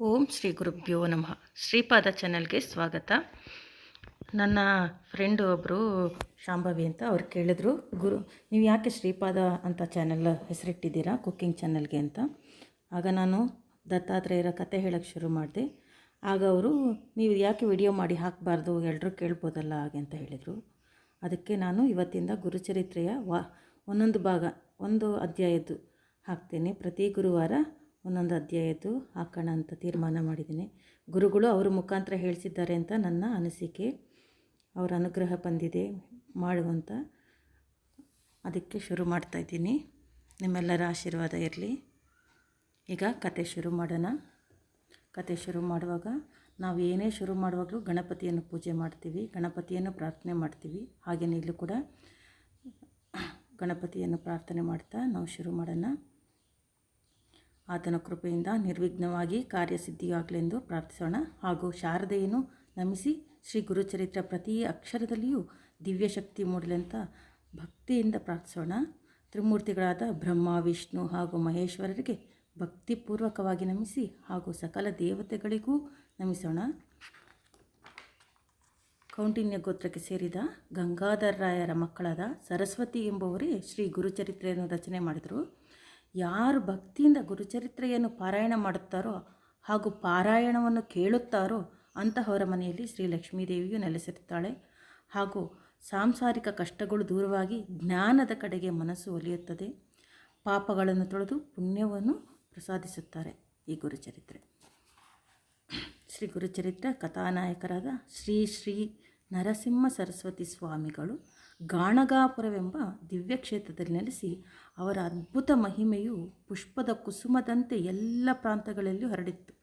ಓಂ ಶ್ರೀ ಗುರುಭ್ಯೋ ನಮಃ. ಶ್ರೀಪಾದ ಚಾನಲ್ಗೆ ಸ್ವಾಗತ. ನನ್ನ ಫ್ರೆಂಡು ಒಬ್ಬರು ಶಾಂಭವಿ ಅಂತ ಅವ್ರು ಕೇಳಿದ್ರು, ಗುರು, ನೀವು ಯಾಕೆ ಶ್ರೀಪಾದ ಅಂತ ಚಾನಲ್ ಹೆಸರಿಟ್ಟಿದ್ದೀರಾ, ಕುಕ್ಕಿಂಗ್ ಚಾನಲ್ಗೆ ಅಂತ? ಆಗ ನಾನು ದತ್ತಾತ್ರೇಯರ ಕತೆ ಹೇಳೋಕ್ಕೆ ಶುರು ಮಾಡಿದೆ. ಆಗ ಅವರು, ನೀವು ಯಾಕೆ ವಿಡಿಯೋ ಮಾಡಿ ಹಾಕಬಾರ್ದು ಎಲ್ಲರೂ ಕೇಳ್ಬೋದಲ್ಲ ಹಾಗೆ ಅಂತ ಹೇಳಿದರು. ಅದಕ್ಕೆ ನಾನು ಇವತ್ತಿಂದ ಗುರುಚರಿತ್ರೆಯ ವಾ, ಒಂದೊಂದು ಭಾಗ, ಒಂದು ಅಧ್ಯಾಯದ್ದು ಹಾಕ್ತೇನೆ. ಪ್ರತಿ ಗುರುವಾರ ಒಂದೊಂದು ಅಧ್ಯಾಯದ್ದು ಹಾಕೋಣ ಅಂತ ತೀರ್ಮಾನ ಮಾಡಿದ್ದೀನಿ. ಗುರುಗಳು ಅವರ ಮುಖಾಂತರ ಹೇಳಿಸಿದ್ದಾರೆ ಅಂತ ನನ್ನ ಅನಿಸಿಕೆ. ಅವರ ಅನುಗ್ರಹ ಬಂದಿದೆ ಮಾಡುವಂತ ಅದಕ್ಕೆ ಶುರು ಮಾಡ್ತಾ ಇದ್ದೀನಿ. ನಿಮ್ಮೆಲ್ಲರ ಆಶೀರ್ವಾದ ಇರಲಿ. ಈಗ ಕತೆ ಶುರು ಮಾಡೋಣ. ಕತೆ ಶುರು ಮಾಡುವಾಗ ನಾವು ಏನೇ ಶುರು ಮಾಡುವಾಗಲೂ ಗಣಪತಿಯನ್ನು ಪೂಜೆ ಮಾಡ್ತೀವಿ, ಗಣಪತಿಯನ್ನು ಪ್ರಾರ್ಥನೆ ಮಾಡ್ತೀವಿ. ಹಾಗೆಯೇ ಇಲ್ಲೂ ಕೂಡ ಗಣಪತಿಯನ್ನು ಪ್ರಾರ್ಥನೆ ಮಾಡ್ತಾ ನಾವು ಶುರು ಮಾಡೋಣ. ಆತನ ಕೃಪೆಯಿಂದ ನಿರ್ವಿಘ್ನವಾಗಿ ಕಾರ್ಯಸಿದ್ಧಿಯಾಗಲೆಂದು ಪ್ರಾರ್ಥಿಸೋಣ. ಹಾಗೂ ಶಾರದೆಯನ್ನು ನಮಿಸಿ ಶ್ರೀ ಗುರುಚರಿತ್ರ ಪ್ರತಿ ಅಕ್ಷರದಲ್ಲಿಯೂ ದಿವ್ಯಶಕ್ತಿ ಮೂಡಲೆಂತ ಭಕ್ತಿಯಿಂದ ಪ್ರಾರ್ಥಿಸೋಣ. ತ್ರಿಮೂರ್ತಿಗಳಾದ ಬ್ರಹ್ಮ, ವಿಷ್ಣು ಹಾಗೂ ಮಹೇಶ್ವರರಿಗೆ ಭಕ್ತಿಪೂರ್ವಕವಾಗಿ ನಮಿಸಿ ಹಾಗೂ ಸಕಲ ದೇವತೆಗಳಿಗೂ ನಮಿಸೋಣ. ಕೌಂಟಿನ್ಯ ಗೋತ್ರಕ್ಕೆ ಸೇರಿದ ಗಂಗಾಧರರಾಯರ ಮಕ್ಕಳಾದ ಸರಸ್ವತಿ ಎಂಬುವರೇ ಶ್ರೀ ಗುರುಚರಿತ್ರೆಯನ್ನು ರಚನೆ ಮಾಡಿದರು. ಯಾರು ಭಕ್ತಿಯಿಂದ ಗುರುಚರಿತ್ರೆಯನ್ನು ಪಾರಾಯಣ ಮಾಡುತ್ತಾರೋ ಹಾಗೂ ಪಾರಾಯಣವನ್ನು ಕೇಳುತ್ತಾರೋ ಅಂತಹವರ ಮನೆಯಲ್ಲಿ ಶ್ರೀ ಲಕ್ಷ್ಮೀದೇವಿಯು ನೆಲೆಸಿರುತ್ತಾಳೆ. ಹಾಗೂ ಸಾಂಸಾರಿಕ ಕಷ್ಟಗಳು ದೂರವಾಗಿ ಜ್ಞಾನದ ಕಡೆಗೆ ಮನಸ್ಸು ಒಲಿಯುತ್ತದೆ. ಪಾಪಗಳನ್ನು ತೊಳೆದು ಪುಣ್ಯವನ್ನು ಪ್ರಸಾದಿಸುತ್ತಾರೆ ಈ ಗುರುಚರಿತ್ರೆ. ಶ್ರೀ ಗುರುಚರಿತ್ರೆ ಕಥಾನಾಯಕರಾದ ಶ್ರೀ ಶ್ರೀ ನರಸಿಂಹ ಸರಸ್ವತಿ ಸ್ವಾಮಿಗಳು ಗಾಣಗಾಪುರವೆಂಬ ದಿವ್ಯಕ್ಷೇತ್ರದಲ್ಲಿ ನೆಲೆಸಿ ಅವರ ಅದ್ಭುತ ಮಹಿಮೆಯು ಪುಷ್ಪದ ಕುಸುಮದಂತೆ ಎಲ್ಲ ಪ್ರಾಂತಗಳಲ್ಲಿಯೂ ಹರಡಿತ್ತು.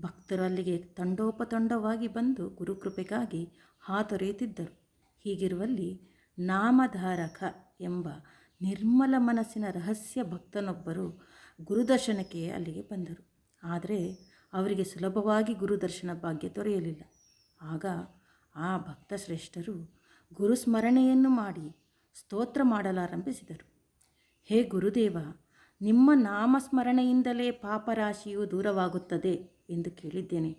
ಭಕ್ತರು ಅಲ್ಲಿಗೆ ತಂಡೋಪತಂಡವಾಗಿ ಬಂದು ಗುರುಕೃಪೆಗಾಗಿ ಹಾತೊರೆಯುತ್ತಿದ್ದರು. ಹೀಗಿರುವಲ್ಲಿ ನಾಮಧಾರಕ ಎಂಬ ನಿರ್ಮಲ ಮನಸ್ಸಿನ ರಹಸ್ಯ ಭಕ್ತನೊಬ್ಬರು ಗುರುದರ್ಶನಕ್ಕೆ ಅಲ್ಲಿಗೆ ಬಂದರು. ಆದರೆ ಅವರಿಗೆ ಸುಲಭವಾಗಿ ಗುರುದರ್ಶನ ಭಾಗ್ಯ ದೊರೆಯಲಿಲ್ಲ. ಆಗ ಆ ಭಕ್ತ ಶ್ರೇಷ್ಠರು ಗುರುಸ್ಮರಣೆಯನ್ನು ಮಾಡಿ ಸ್ತೋತ್ರ ಮಾಡಲಾರಂಭಿಸಿದರು. ಹೇ ಗುರುದೇವ, ನಿಮ್ಮ ನಾಮಸ್ಮರಣೆಯಿಂದಲೇ ಪಾಪರಾಶಿಯು ದೂರವಾಗುತ್ತದೆ ಎಂದು ಕೇಳಿದ್ದೇನೆ.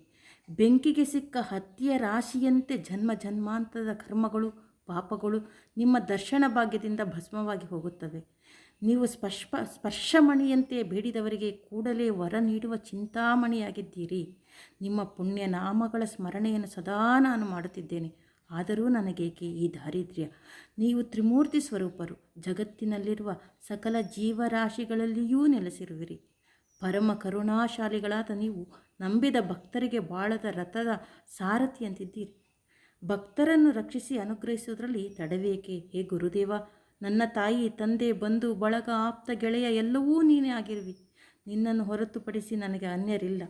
ಬೆಂಕಿಗೆ ಸಿಕ್ಕ ಹತ್ತಿಯ ರಾಶಿಯಂತೆ ಜನ್ಮ ಜನ್ಮಾಂತರದ ಕರ್ಮಗಳು, ಪಾಪಗಳು ನಿಮ್ಮ ದರ್ಶನ ಭಾಗ್ಯದಿಂದ ಭಸ್ಮವಾಗಿ ಹೋಗುತ್ತವೆ. ನೀವು ಸ್ಪರ್ಶ ಸ್ಪರ್ಶಮಣಿಯಂತೆ ಬೇಡಿದವರಿಗೆ ಕೂಡಲೇ ವರ ನೀಡುವ ಚಿಂತಾಮಣಿಯಾಗಿದ್ದೀರಿ. ನಿಮ್ಮ ಪುಣ್ಯ ನಾಮಗಳ ಸ್ಮರಣೆಯನ್ನು ಸದಾ ನಾನು ಮಾಡುತ್ತಿದ್ದೇನೆ. ಆದರೂ ನನಗೇಕೆ ಈ ದಾರಿದ್ರ್ಯ? ನೀವು ತ್ರಿಮೂರ್ತಿ ಸ್ವರೂಪರು, ಜಗತ್ತಿನಲ್ಲಿರುವ ಸಕಲ ಜೀವರಾಶಿಗಳಲ್ಲಿಯೂ ನೆಲೆಸಿರುವಿರಿ. ಪರಮ ಕರುಣಾಶಾಲಿಗಳಾದ ನೀವು ನಂಬಿದ ಭಕ್ತರಿಗೆ ಬಾಳದ ರಥದ ಸಾರಥಿಯಂತಿದ್ದೀರಿ. ಭಕ್ತರನ್ನು ರಕ್ಷಿಸಿ ಅನುಗ್ರಹಿಸುವುದರಲ್ಲಿ ತಡವೇಕೆ? ಹೇ ಗುರುದೇವ, ನನ್ನ ತಾಯಿ, ತಂದೆ, ಬಂಧು, ಬಳಗ, ಆಪ್ತ, ಗೆಳೆಯ ಎಲ್ಲವೂ ನೀನೇ ಆಗಿರುವಿ. ನಿನ್ನನ್ನು ಹೊರತುಪಡಿಸಿ ನನಗೆ ಅನ್ಯರಿಲ್ಲ.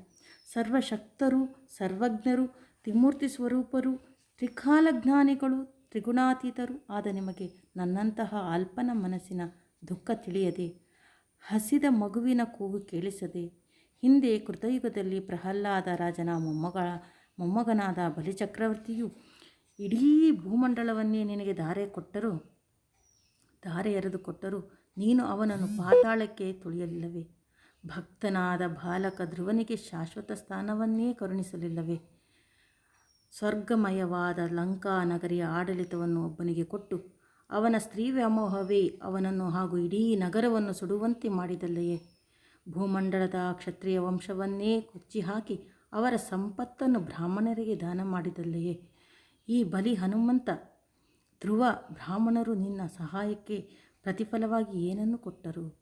ಸರ್ವಶಕ್ತರು, ಸರ್ವಜ್ಞರು, ತ್ರಿಮೂರ್ತಿ ಸ್ವರೂಪರು ತ್ರಿಕಾಲಜ್ಞಾನಿಗಳು, ತ್ರಿಗುಣಾತೀತರು ಆದ ನಿಮಗೆ ನನ್ನಂತಹ ಅಲ್ಪನ ಮನಸ್ಸಿನ ದುಃಖ ತಿಳಿಯದೆ, ಹಸಿದ ಮಗುವಿನ ಕೂಗು ಕೇಳಿಸದೆ, ಹಿಂದೆ ಕೃತಯುಗದಲ್ಲಿ ಪ್ರಹ್ಲಾದ ರಾಜನ ಮೊಮ್ಮಗಳ ಮೊಮ್ಮಗನಾದ ಬಲಿಚಕ್ರವರ್ತಿಯು ಇಡೀ ಭೂಮಂಡಲವನ್ನೇ ನಿನಗೆ ಧಾರೆ ಕೊಟ್ಟರು, ಧಾರೆ ಎರೆದು ಕೊಟ್ಟರು ನೀನು ಅವನನ್ನು ಪಾತಾಳಕ್ಕೆ ತುಳಿಯಲಿಲ್ಲವೇ? ಭಕ್ತನಾದ ಬಾಲಕ ಧ್ರುವನಿಗೆ ಶಾಶ್ವತ ಸ್ಥಾನವನ್ನೇ ಕರುಣಿಸಲಿಲ್ಲವೇ? ಸ್ವರ್ಗಮಯವಾದ ಲಂಕಾ ನಗರಿಯ ಆಡಳಿತವನ್ನು ಒಬ್ಬನಿಗೆ ಕೊಟ್ಟು, ಅವನ ಸ್ತ್ರೀ ವ್ಯಾಮೋಹವೇ ಅವನನ್ನು ಹಾಗೂ ಇಡೀ ನಗರವನ್ನು ಸುಡುವಂತೆ ಮಾಡಿದಲ್ಲೆಯೇ? ಭೂಮಂಡಲದ ಕ್ಷತ್ರಿಯ ವಂಶವನ್ನೇ ಕೊಚ್ಚಿ ಹಾಕಿ ಅವರ ಸಂಪತ್ತನ್ನು ಬ್ರಾಹ್ಮಣರಿಗೆ ದಾನ ಮಾಡಿದಲ್ಲೆಯೇ? ಈ ಬಲಿ ಹನುಮಂತ, ಧ್ರುವ ಬ್ರಾಹ್ಮಣರು ನಿನ್ನ ಸಹಾಯಕ್ಕೆ ಪ್ರತಿಫಲವಾಗಿ ಏನನ್ನು ಕೊಟ್ಟರು?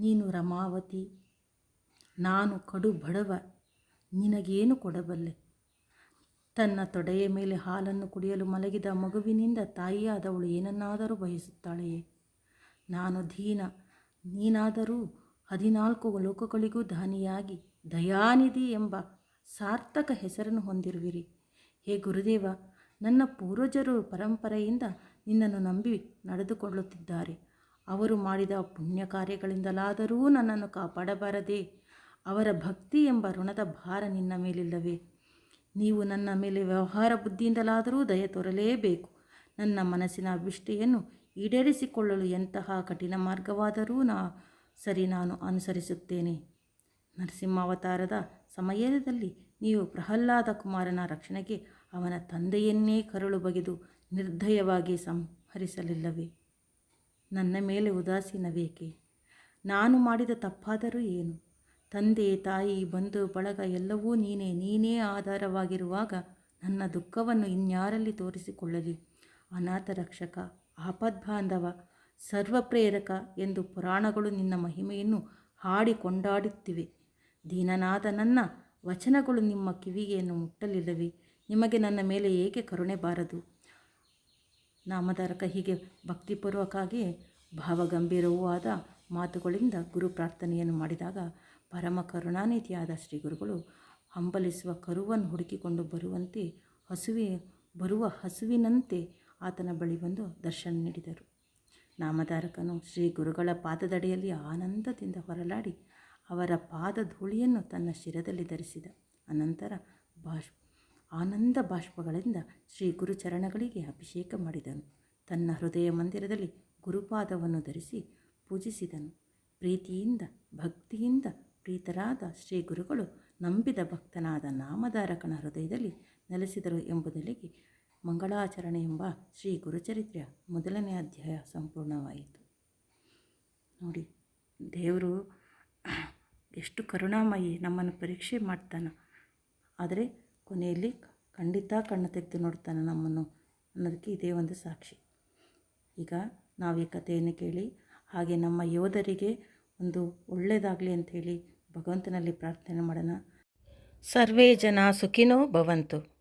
ನೀನು ರಮಾವತಿ, ನಾನು ಕಡು ಬಡವ ನಿನಗೇನು ಕೊಡಬಲ್ಲೆ? ತನ್ನ ತೊಡೆಯ ಮೇಲೆ ಹಾಲನ್ನು ಕುಡಿಯಲು ಮಲಗಿದ ಮಗುವಿನಿಂದ ತಾಯಿಯಾದವಳು ಏನನ್ನಾದರೂ ಬಯಸುತ್ತಾಳೆಯೇ? ನಾನು ಧೀನ ನೀನಾದರೂ ಹದಿನಾಲ್ಕು ಲೋಕಗಳಿಗೂ ದಾನಿಯಾಗಿ ದಯಾನಿಧಿ ಎಂಬ ಸಾರ್ಥಕ ಹೆಸರನ್ನು ಹೊಂದಿರುವಿರಿ. ಹೇ ಗುರುದೇವ, ನನ್ನ ಪೂರ್ವಜರು ಪರಂಪರೆಯಿಂದ ನಿನ್ನನ್ನು ನಂಬಿ ನಡೆದುಕೊಳ್ಳುತ್ತಿದ್ದಾರೆ. ಅವರು ಮಾಡಿದ ಪುಣ್ಯ ಕಾರ್ಯಗಳಿಂದಲಾದರೂ ನನ್ನನ್ನು ಕಾಪಾಡಬಾರದೆ, ಅವರ ಭಕ್ತಿ ಎಂಬ ಋಣದ ಭಾರ ನಿನ್ನ ಮೇಲಿಲ್ಲವೇ? ನೀವು ನನ್ನ ಮೇಲೆ ವ್ಯವಹಾರ ಬುದ್ಧಿಯಿಂದಲಾದರೂ ದಯ ತೋರಲೇಬೇಕು. ನನ್ನ ಮನಸ್ಸಿನ ಅಭಿಷ್ಟೆಯನ್ನು ಈಡೇರಿಸಿಕೊಳ್ಳಲು ಎಂತಹ ಕಠಿಣ ಮಾರ್ಗವಾದರೂ ನಾ ಸರಿ ನಾನು ಅನುಸರಿಸುತ್ತೇನೆ. ನರಸಿಂಹಾವತಾರದ ಸಮಯದಲ್ಲಿ ನೀವು ಪ್ರಹ್ಲಾದ ಕುಮಾರನ ರಕ್ಷಣೆಗೆ ಅವನ ತಂದೆಯನ್ನೇ ಕರುಳು ಬಗೆದು ನಿರ್ದಯವಾಗಿ ಸಂಹರಿಸಲಿಲ್ಲವೇ? ನನ್ನ ಮೇಲೆ ಉದಾಸೀನವೇಕೆ? ನಾನು ಮಾಡಿದ ತಪ್ಪಾದರೂ ಏನು? ತಂದೆ, ತಾಯಿ, ಬಂಧು, ಬಳಗ ಎಲ್ಲವೂ ನೀನೇ. ನೀನೇ ಆಧಾರವಾಗಿರುವಾಗ ನನ್ನ ದುಃಖವನ್ನು ಇನ್ಯಾರಲ್ಲಿ ತೋರಿಸಿಕೊಳ್ಳಲಿ? ಅನಾಥ ರಕ್ಷಕ ಆಪದ್ಬಾಂಧವ, ಸರ್ವಪ್ರೇರಕ ಎಂದು ಪುರಾಣಗಳು ನಿನ್ನ ಮಹಿಮೆಯನ್ನು ಹಾಡಿ ಕೊಂಡಾಡುತ್ತಿವೆ ದೀನನಾದ ನನ್ನ ವಚನಗಳು ನಿಮ್ಮ ಕಿವಿಗೆಯನ್ನು ಮುಟ್ಟಲಿಲ್ಲವೆ? ನಿಮಗೆ ನನ್ನ ಮೇಲೆ ಏಕೆ ಕರುಣೆ ಬಾರದು? ನಾಮದಾರಕ ಹೀಗೆ ಭಕ್ತಿಪೂರ್ವಕವಾಗಿ ಭಾವಗಂಭೀರವೂ ಆದ ಮಾತುಗಳಿಂದ ಗುರು ಪ್ರಾರ್ಥನೆಯನ್ನು ಮಾಡಿದಾಗ ಪರಮ ಕರುಣಾನಿಧಿಯಾದ ಶ್ರೀ ಗುರುಗಳು ಹಂಬಲಿಸುವ ಕರುವನ್ನು ಹುಡುಕಿಕೊಂಡು ಬರುವಂತೆ ಹಸುವೆ, ಬರುವ ಹಸುವಿನಂತೆ ಆತನ ಬಳಿ ಬಂದು ದರ್ಶನ ನೀಡಿದರು. ನಾಮಧಾರಕನು ಶ್ರೀ ಗುರುಗಳ ಪಾದದಡಿಯಲ್ಲಿ ಆನಂದದಿಂದ ಹೊರಲಾಡಿ ಅವರ ಪಾದ ಧೂಳಿಯನ್ನು ತನ್ನ ಶಿರದಲ್ಲಿ ಧರಿಸಿದ. ಅನಂತರ ಬಾಷ್, ಆನಂದ ಬಾಷ್ಪಗಳಿಂದ ಶ್ರೀ ಗುರುಚರಣಗಳಿಗೆ ಅಭಿಷೇಕ ಮಾಡಿದನು. ತನ್ನ ಹೃದಯ ಮಂದಿರದಲ್ಲಿ ಗುರುಪಾದವನ್ನು ಧರಿಸಿ ಪೂಜಿಸಿದನು. ಪ್ರೀತಿಯಿಂದ, ಭಕ್ತಿಯಿಂದ ಪ್ರೀತರಾದ ಶ್ರೀ ಗುರುಗಳು ನಂಬಿದ ಭಕ್ತನಾದ ನಾಮಧಾರಕನ ಹೃದಯದಲ್ಲಿ ನೆಲೆಸಿದರು ಎಂಬುದಲ್ಲಿಗೆ ಮಂಗಳಾಚರಣೆ ಎಂಬ ಶ್ರೀ ಗುರುಚರಿತ್ರೆಯ ಮೊದಲನೇ ಅಧ್ಯಾಯ ಸಂಪೂರ್ಣವಾಯಿತು. ನೋಡಿ, ದೇವರು ಎಷ್ಟು ಕರುಣಾಮಯಿ ನಮ್ಮನ್ನು ಪರೀಕ್ಷೆ ಮಾಡ್ತಾನೆ. ಆದರೆ ಕೊನೆಯಲ್ಲಿ ಖಂಡಿತ ಕಣ್ಣು ತೆಗೆದು ನೋಡ್ತಾನೆ ನಮ್ಮನ್ನು ಅನ್ನೋದಕ್ಕೆ ಇದೇ ಒಂದು ಸಾಕ್ಷಿ. ಈಗ ನಾವು ಈ ಕಥೆಯನ್ನು ಕೇಳಿ, ಹಾಗೆ ನಮ್ಮ ಯೋಧರಿಗೆ ಒಂದು ಒಳ್ಳೆಯದಾಗಲಿ ಅಂಥೇಳಿ ಭಗವಂತನಲ್ಲಿ ಪ್ರಾರ್ಥನೆ ಮಾಡೋಣ. ಸರ್ವೇ ಜನ ಸುಖಿನೋ ಭವಂತು.